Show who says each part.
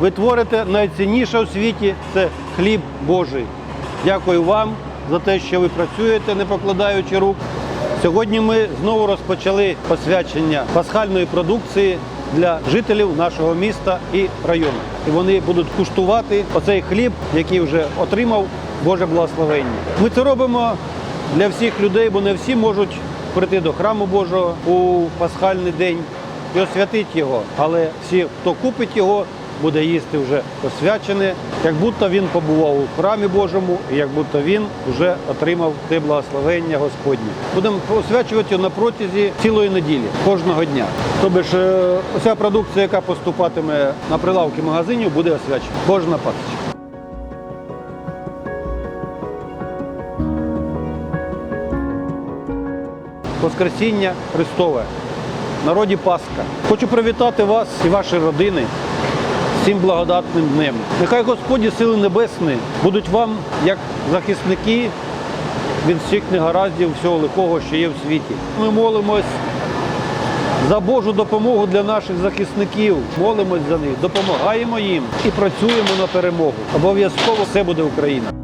Speaker 1: ви творите найцінніше у світі це хліб Божий. Дякую вам за те, що ви працюєте, не покладаючи рук. Сьогодні ми знову розпочали посвячення пасхальної продукції для жителів нашого міста і району. І вони будуть куштувати оцей хліб, який вже отримав Боже благословення. Ми це робимо для всіх людей, бо не всі можуть прийти до храму Божого у пасхальний день і освятити його. Але всі, хто купить його, буде їсти вже освячене, як будто він побував у храмі Божому, і як будто він вже отримав те благословення Господнє. Будемо освячувати його на протязі цілої неділі, кожного дня. Тобто ж е, оця продукція, яка поступатиме на прилавки магазинів, буде освячена. Кожна пасочка. Воскресіння Христове. Народі Пасха. Хочу привітати вас і ваші родини цим благодатним днем. Нехай Господі сили небесні будуть вам як захисники від всіх негараздів, всього лихого, що є в світі. Ми молимось за Божу допомогу для наших захисників. Молимось за них, допомагаємо їм і працюємо на перемогу. Обов'язково все буде Україна.